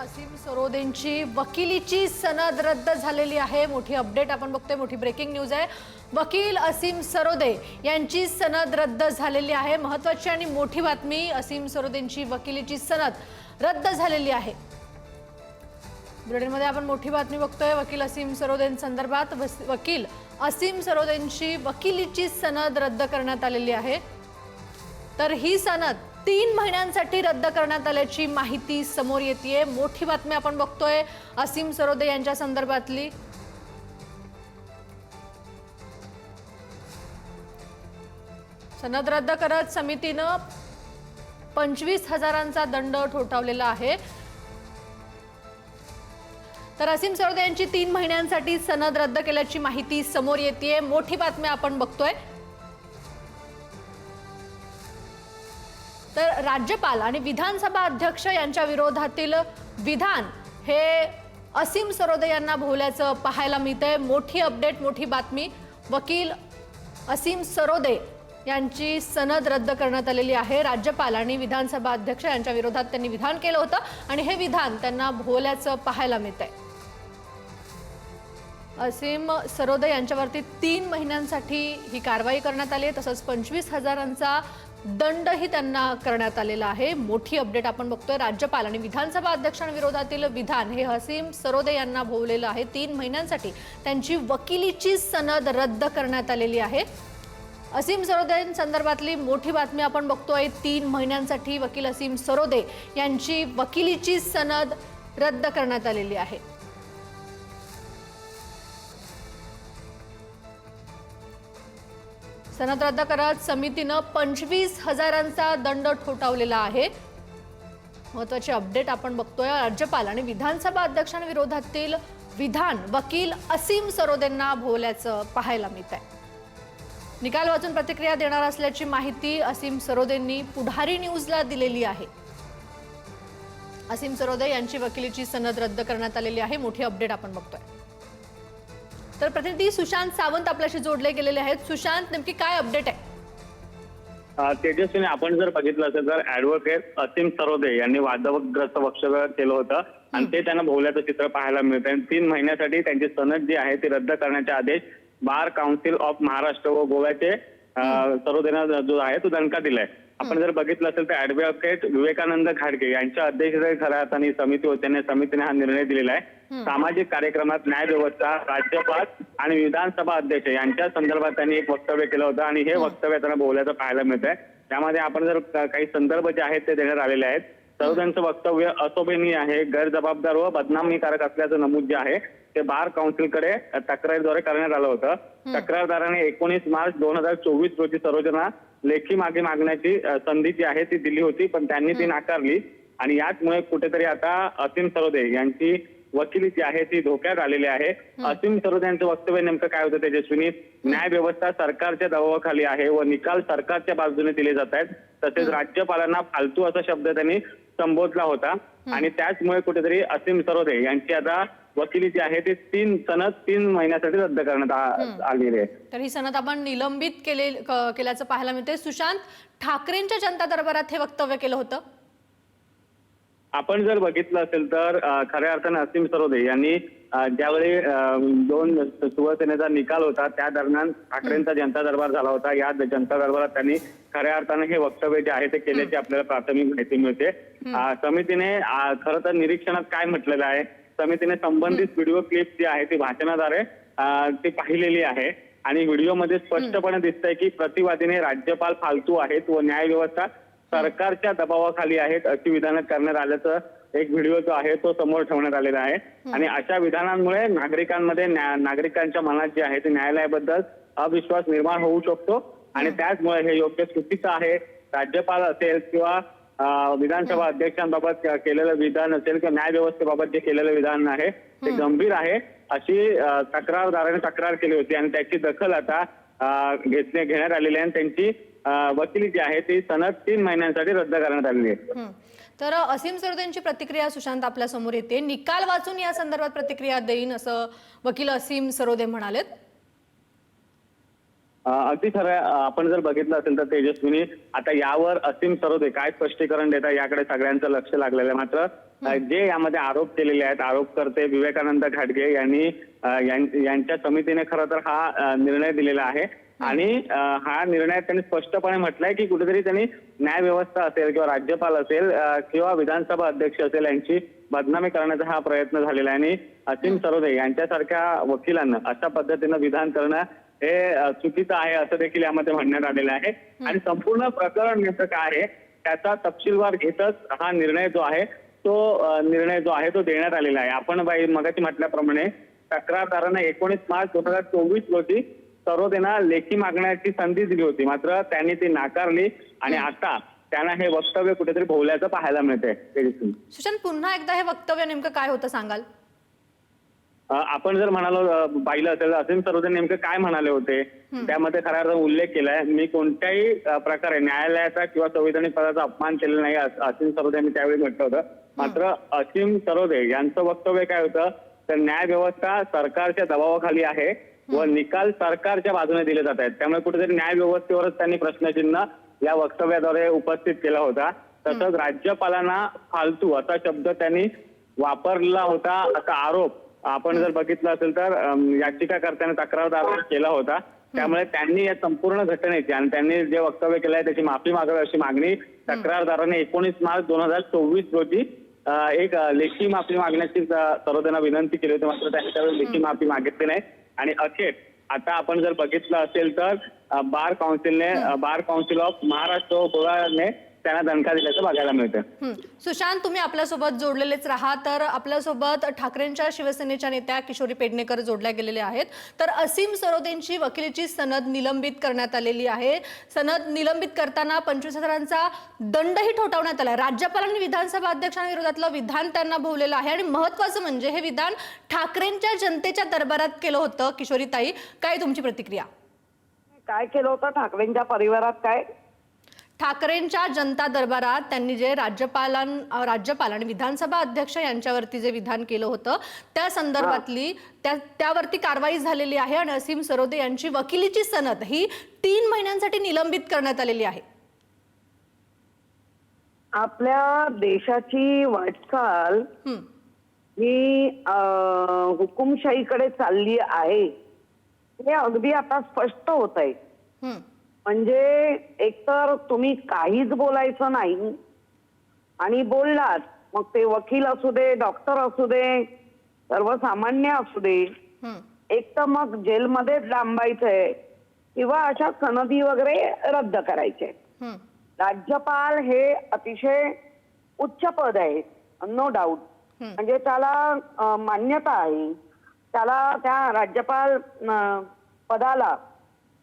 असीम सरोदेंची वकिलीची सनद रद्द झालेली आहे. मोठी अपडेट आपण बघतोय. मोठी ब्रेकिंग न्यूज आहे. वकील असीम सरोदे यांची सनद रद्द झालेली आहे. महत्वाची आणि मोठी बातमी असीम सरोदेंची वकिलीची सनद रद्द झालेली आहे. ब्रिटनमध्ये आपण मोठी बातमी बघतोय. वकील असीम सरोदेंसंदर्भात वस- वकील असीम सरोदेंची वकिलीची सनद रद्द करण्यात आलेली आहे. तर ही सनद तीन महिन्यांसाठी रद्द करण्यात आल्याची माहिती समोर येते मोठी बातमी आपण बघतोय. असीम सरोदे यांच्या संदर्भातली. सनद रद्द करत समितीनं पंचवीस हजारांचा दंड ठोठावलेला आहे. तर असीम सरोदे यांची तीन महिन्यांसाठी सनद रद्द केल्याची माहिती समोर येते मोठी बातमी आपण बघतोय. तर राज्यपाल आणि विधानसभा अध्यक्ष यांच्या विरोधातील विधान हे असीम सरोदे यांना भोवल्याचं पाहायला मिळतंय. मोठी अपडेट मोठी बातमी. वकील असीम सरोदे यांची सनद रद्द करण्यात आलेली आहे. राज्यपाल आणि विधानसभा अध्यक्ष यांच्या विरोधात त्यांनी विधान केलं होतं आणि हे विधान त्यांना भोवल्याचं पाहायला मिळतंय. असीम सरोदे यांच्यावरती तीन महिन्यांसाठी ही कारवाई करण्यात आली आहे. तसंच पंचवीस हजारांचा दंडही त्यांना करण्यात आलेला आहे. मोठी अपडेट आपण बघतोय. राज्यपाल आणि विधानसभा अध्यक्षांविरोधातील विधान हे हसीम सरोदे यांना भोवलेलं आहे. तीन महिन्यांसाठी त्यांची वकिलीची सनद रद्द करण्यात आलेली आहे. असीम सरोदेंसंदर्भातली मोठी बातमी आपण बघतोय. तीन महिन्यांसाठी वकील असीम सरोदे यांची वकिलीची सनद रद्द करण्यात आलेली आहे. सनद रद्द करत समितीनं पंचवीस हजारांचा दंड ठोठावलेला आहे. महत्वाची अपडेट आपण बघतोय. राज्यपाल आणि विधानसभा अध्यक्षांविरोधातील विधान वकील असीम सरोदेंना भोवल्याचं पाहायला मिळत आहे निकाल वाचून प्रतिक्रिया देणार असल्याची माहिती असीम सरोदेंनी पुढारी न्यूजला दिलेली आहे. असीम सरोदे यांची वकिलीची सनद रद्द करण्यात आलेली आहे. मोठी अपडेट आपण बघतोय. तर प्रतिनिधी सुशांत सावंत आपल्याशी जोडले गेलेले आहेत. सुशांत नेमकी काय अपडेट आहे? तेजस्वीने आपण जर बघितलं असेल तर ऍडव्होकेट असीम सरोदे यांनी वादग्रस्त वक्तव्य केलं होतं. आणि ते त्यांना भोवल्याचं चित्र पाहायला मिळतं आणि तीन महिन्यासाठी त्यांची सनद जी आहे ती रद्द करण्याचे आदेश बार काउन्सिल ऑफ महाराष्ट्र व गोव्याचे सरोदेनं जो आहे तो दणका दिलाय. आपण जर बघितलं असेल तर ऍडव्होकेट विवेकानंद खाडगे यांच्या अध्यक्षतेखाली खऱ्या अर्थाने समिती होती आणि समितीने हा निर्णय दिलेला आहे. सामाजिक कार्यक्रमात न्याय व्यवस्था राज्यपाल आणि विधानसभा अध्यक्ष यांच्या संदर्भात त्यांनी एक वक्तव्य केलं होतं आणि हे वक्तव्य त्यांना बोलायचं पाहायला मिळत आहे त्यामध्ये आपण जर काही संदर्भ जे आहेत ते देण्यात आलेले आहेत. सरोद्यांचं वक्तव्य अशोभनीय आहे गैरजबाबदार व बदनामीकारक असल्याचं नमूद जे आहे ते बार काउन्सिलकडे तक्रारीद्वारे करण्यात आलं होतं. तक्रारदाराने एकोणीस मार्च दोन हजार चोवीस रोजी सरोजना लेखी मागे मागण्याची संधी जी आहे ती दिली होती पण त्यांनी ती नाकारली. आणि याचमुळे कुठेतरी आता असीम सरोदे यांची वकिली जी आहे ती धोक्यात आलेली आहे असीम सरोदे यांचं वक्तव्य नेमकं काय होतं तेजस्विनी? न्याय व्यवस्था सरकारच्या दबावाखाली आहे व निकाल सरकारच्या बाजूने दिले जात आहेत. तसेच राज्यपालांना फालतू असा शब्द त्यांनी संबोधला होता. आणि त्याचमुळे कुठेतरी असीम सरोदे यांची आता वकिली जी आहे ती तीन सनद तीन महिन्यासाठी रद्द करण्यात आलेली आहे. तर ही सनद आपण निलंबित केले केल्याचं पाहायला मिळते सुशांत ठाकरेंच्या जनता दरबारात हे वक्तव्य केलं होतं. आपण जर बघितलं असेल तर खऱ्या अर्थाने असीम सरोदे यांनी ज्यावेळी दोन शिवसेनेचा निकाल होता त्या दरम्यान ठाकरेंचा जनता दरबार झाला होता. या जनता दरबारात त्यांनी खऱ्या अर्थाने हे वक्तव्य जे आहे ते केल्याची आपल्याला प्राथमिक माहिती मिळते. समितीने खरं तर निरीक्षणात काय म्हटलेलं आहे? समितीने संबंधित व्हिडिओ क्लिप जी आहे ती भाषणाद्वारे ती पाहिलेली आहे. आणि व्हिडिओमध्ये स्पष्टपणे दिसतंय की प्रतिवादीने राज्यपाल फालतू आहेत व न्याय व्यवस्था सरकारच्या दबावाखाली आहेत अशी विधानं करण्यात आल्याचं एक व्हिडिओ जो आहे तो समोर ठेवण्यात आलेला आहे. आणि अशा विधानांमुळे नागरिकांमध्ये न्या- नागरिकांच्या मनात जे आहे ते न्यायालयाबद्दल अविश्वास निर्माण होऊ शकतो. आणि त्याचमुळे हे योग्य चुकीचं आहे. राज्यपाल असेल किंवा विधानसभा अध्यक्षांबाबत केलेलं विधान असेल किंवा न्याय व्यवस्थेबाबत जे केलेलं विधान आहे ते गंभीर आहे. अशी तक्रारदाराने तक्रार केली होती आणि त्याची दखल आता घेतणे घेण्यात आलेली आहे आणि त्यांची वकिली जी आहे ती सनद तीन महिन्यांसाठी रद्द करण्यात आलेली आहे. हं. तर असीम सरोदेंची प्रतिक्रिया सुशांत आपल्यासमोर येते. निकाल वाचून या संदर्भात प्रतिक्रिया देईन असं वकील असीम सरोदे म्हणालेत. अ, अगदी खरं आहे. अ, आपण जर बघितलं असेल तर तेजस्विनी आता यावर असीम सरोदे काय स्पष्टीकरण देतात याकडे सगळ्यांचं लक्ष लागलेलं आहे मात्र अ, जे यामध्ये आरोप केलेले आहेत आरोपकर्ते विवेकानंद घाटगे यांनी अ, यां- यांच्या समितीने खरं तर हा अ, निर्णय दिलेला आहे. आणि हा निर्णय त्यांनी स्पष्टपणे म्हटलंय की कुठेतरी त्यांनी न्याय व्यवस्था असेल किंवा राज्यपाल असेल किंवा विधानसभा अध्यक्ष असेल यांची बदनामी करण्याचा हा प्रयत्न झालेला आहे. आणि असीम सरोदे यांच्यासारख्या वकिलांना अशा पद्धतीनं विधान करणं हे चुकीचं आहे असं देखील यामध्ये म्हणण्यात आलेलं आहे. आणि संपूर्ण प्रकरण नेमकं काय आहे त्याचा तपशीलवार घेतच हा निर्णय जो आहे तो निर्णय जो आहे तो देण्यात आलेला आहे. आपण बाई मगाशी म्हटल्याप्रमाणे तक्रारदारानं एकोणीस मार्च दोन हजार चोवीस रोजी सरोदेना लेखी मागण्याची संधी दिली होती. मात्र त्यांनी ती नाकारली आणि आता त्यांना हे वक्तव्य कुठेतरी भोवल्याचं पाहायला तेजस्वी. सुशांत पुन्हा एकदा हे वक्तव्य नेमकं काय होतं सांगाल? आपण जर म्हणालो पाहिलं असेल असीम सरोदे नेमके काय म्हणाले होते? त्यामध्ये खऱ्या अर्थाने उल्लेख केलाय मी कोणत्याही प्रकारे न्यायालयाचा किंवा संविधानिक पदाचा अपमान केलेला नाही अस- असीम सरोदे यांनी त्यावेळी म्हटलं होतं. मात्र असीम सरोदे यांचं वक्तव्य काय होतं? तर न्याय व्यवस्था सरकारच्या दबावाखाली आहे. व निकाल सरकारच्या बाजूने दिले जात आहेत. त्यामुळे कुठेतरी न्याय व्यवस्थेवरच त्यांनी प्रश्नचिन्ह या वक्तव्याद्वारे उपस्थित केला होता. तसंच राज्यपालांना फालतू असा शब्द त्यांनी वापरला होता असा आरोप आपण जर बघितलं असेल तर याचिकाकर्त्याने तक्रारदाराने केला होता. त्यामुळे त्यांनी या संपूर्ण घटनेची आणि त्यांनी जे वक्तव्य केलं आहे त्याची माफी मागावी अशी मागणी तक्रारदाराने एकोणीस मार्च दोन हजार चोवीस रोजी एक लेखी माफी मागण्याची सर्वजण विनंती केली होती. मात्र त्यांनी त्यावेळी लेखी माफी मागितली नाही. आणि अखेर आता आपण जर बघितलं असेल तर बार काउन्सिलने बार काउन्सिल ऑफ महाराष्ट्र व गोवाने त्यांना दणका दिल्याचं बघायला मिळतं हं. सुशांत तुम्ही आपल्यासोबत जोडलेलेच राहा. तर आपल्यासोबत ठाकरेंच्या शिवसेनेच्या नेत्या किशोरी पेडणेकर जोडल्या गेलेल्या आहेत. तर असीम सरोदेंची वकिलीची सनद निलंबित करण्यात आलेली आहे. सनद निलंबित करताना पंचवीस हजारांचा दंडही ठोठावण्यात आला राज्यपालांनी विधानसभा अध्यक्षांविरोधातलं विधान त्यांना भोवलेलं आहे. आणि महत्वाचं म्हणजे हे विधान ठाकरेंच्या जनतेच्या दरबारात केलं होतं किशोरीताई. काय तुमची प्रतिक्रिया? काय केलं होतं? ठाकरेंच्या परिवारात काय? ठाकरेंच्या जनता दरबारात त्यांनी जे राज्यपालां राज्यपाल आणि विधानसभा अध्यक्ष यांच्यावरती जे विधान केलं होतं त्या संदर्भातली त्या त्यावरती कारवाई झालेली आहे आणि असीम सरोदे यांची वकिलीची सनद ही तीन महिन्यांसाठी निलंबित करण्यात आलेली आहे. आपल्या देशाची वाटचाल हं, हुकुमशाहीकडे चालली आहे. हे अगदी आता स्पष्ट होत आहे म्हणजे एकतर तुम्ही काहीच बोलायचं नाही आणि बोललात मग ते वकील असू दे डॉक्टर असू दे सर्वसामान्य असू दे एक तर मग जेलमध्येच डांबायचंय किंवा अशा सनदी वगैरे रद्द करायचे. राज्यपाल हे अतिशय उच्च पद आहे नो डाऊट. म्हणजे त्याला मान्यता आहे. त्याला त्या राज्यपाल पदाला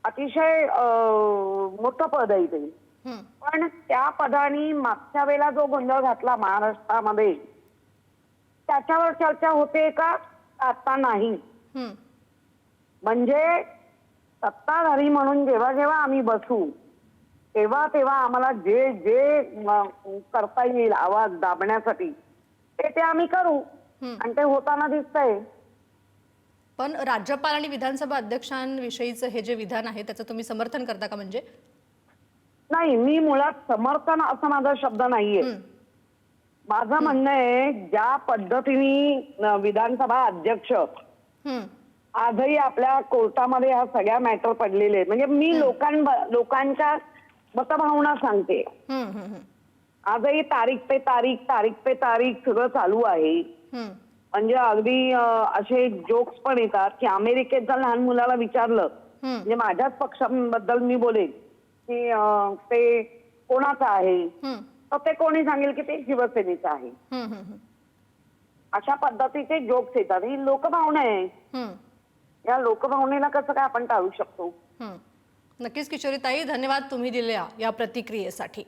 अतिशय मोठं पद आहे ते. पण त्या पदाने मागच्या वेळेला जो गोंधळ घातला महाराष्ट्रामध्ये त्याच्यावर चर्चा होते का? आता नाही. म्हणजे सत्ताधारी म्हणून जेव्हा जेव्हा आम्ही बसू तेव्हा तेव्हा आम्हाला जे जे करता येईल आवाज दाबण्यासाठी ते ते आम्ही करू. आणि ते होताना दिसतंय. पण राज्यपाल आणि विधानसभा अध्यक्षांविषयीचं हे जे विधान आहे त्याचं तुम्ही समर्थन करता का म्हणजे? नाही मी मुळात समर्थन असा माझा शब्द नाहीये. माझं म्हणणं आहे ज्या पद्धतीने विधानसभा अध्यक्ष हं, आजही आपल्या कोर्टामध्ये ह्या सगळ्या मॅटर पडलेले आहेत. म्हणजे मी लोकां लोकांच्या मतभावना सांगते. आजही तारीख पे तारीख तारीख पे तारीख सगळं चालू आहे. म्हणजे अगदी असे जोक्स पण येतात की अमेरिकेत जर लहान मुलाला विचारलं म्हणजे माझ्याच पक्षाबद्दल मी बोलेन की ते कोणाचं आहे? तर ते कोणी सांगेल की ते शिवसेनेचं आहे. अशा पद्धतीचे जोक्स येतात. ही लोकभावना आहे. हं. या लोकभावनेला कसं काय आपण टाळू शकतो. नक्कीच किशोरीताई धन्यवाद तुम्ही दिलेल्या या प्रतिक्रियेसाठी.